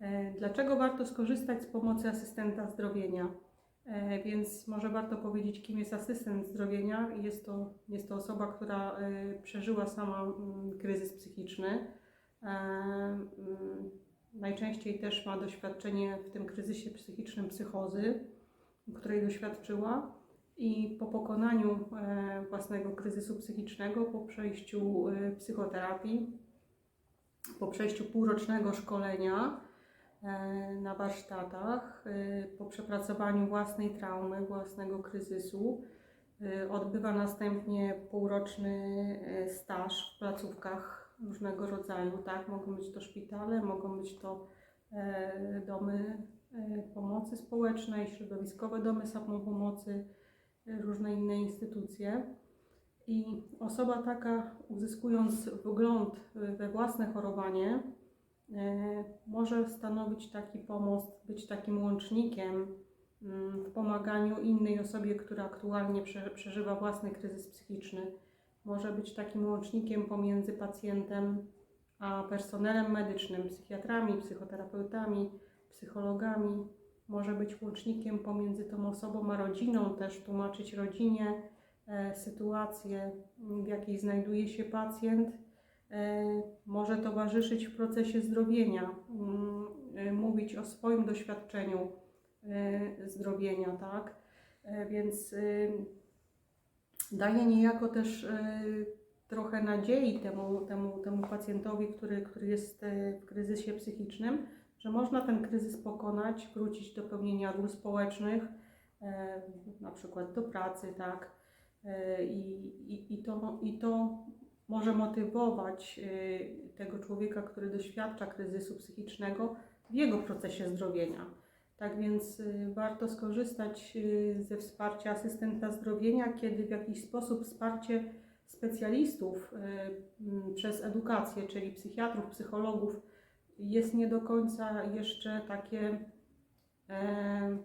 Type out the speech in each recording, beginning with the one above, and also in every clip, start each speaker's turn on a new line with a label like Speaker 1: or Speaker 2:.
Speaker 1: E, Dlaczego warto skorzystać z pomocy asystenta zdrowienia? E, Więc może warto powiedzieć, kim jest asystent zdrowienia. Jest to, jest to osoba, która e, przeżyła sama mm, kryzys psychiczny. Mm, Najczęściej też ma doświadczenie w tym kryzysie psychicznym psychozy, której doświadczyła. I po pokonaniu własnego kryzysu psychicznego, po przejściu psychoterapii, po przejściu półrocznego szkolenia na warsztatach, e, po przepracowaniu własnej traumy, własnego kryzysu, e, odbywa następnie półroczny e, staż w placówkach różnego rodzaju. Tak? Mogą być to szpitale, mogą być to e, domy e, pomocy społecznej, środowiskowe domy samopomocy, e, różne inne instytucje. I osoba taka, uzyskując wgląd we własne chorowanie, e, może stanowić taki pomost, być takim łącznikiem mm, w pomaganiu innej osobie, która aktualnie prze- przeżywa własny kryzys psychiczny. Może być takim łącznikiem pomiędzy pacjentem a personelem medycznym, psychiatrami, psychoterapeutami, psychologami. Może być łącznikiem pomiędzy tą osobą a rodziną, też tłumaczyć rodzinie e, sytuację, w jakiej znajduje się pacjent. E, może towarzyszyć w procesie zdrowienia, m, e, mówić o swoim doświadczeniu e, zdrowienia, tak? Więc y, daje niejako też y, trochę nadziei temu, temu, temu pacjentowi, który, który jest w kryzysie psychicznym, że można ten kryzys pokonać, wrócić do pełnienia ról społecznych, na przykład do pracy, tak? I, i, i, to, I to może motywować y, tego człowieka, który doświadcza kryzysu psychicznego w jego procesie zdrowienia. Tak więc y, warto skorzystać y, ze wsparcia asystenta zdrowienia, kiedy w jakiś sposób wsparcie specjalistów przez edukację, czyli psychiatrów, psychologów, jest nie do końca jeszcze takie, e,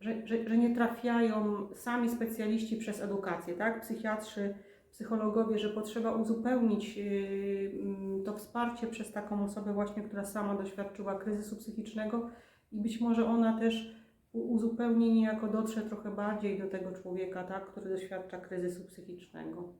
Speaker 1: że, że, że nie trafiają sami specjaliści przez edukację, tak? Psychiatrzy, psychologowie, że potrzeba uzupełnić y, m, to wsparcie przez taką osobę właśnie, która sama doświadczyła kryzysu psychicznego i być może ona też uzupełni niejako dotrze trochę bardziej do tego człowieka, tak, który doświadcza kryzysu psychicznego.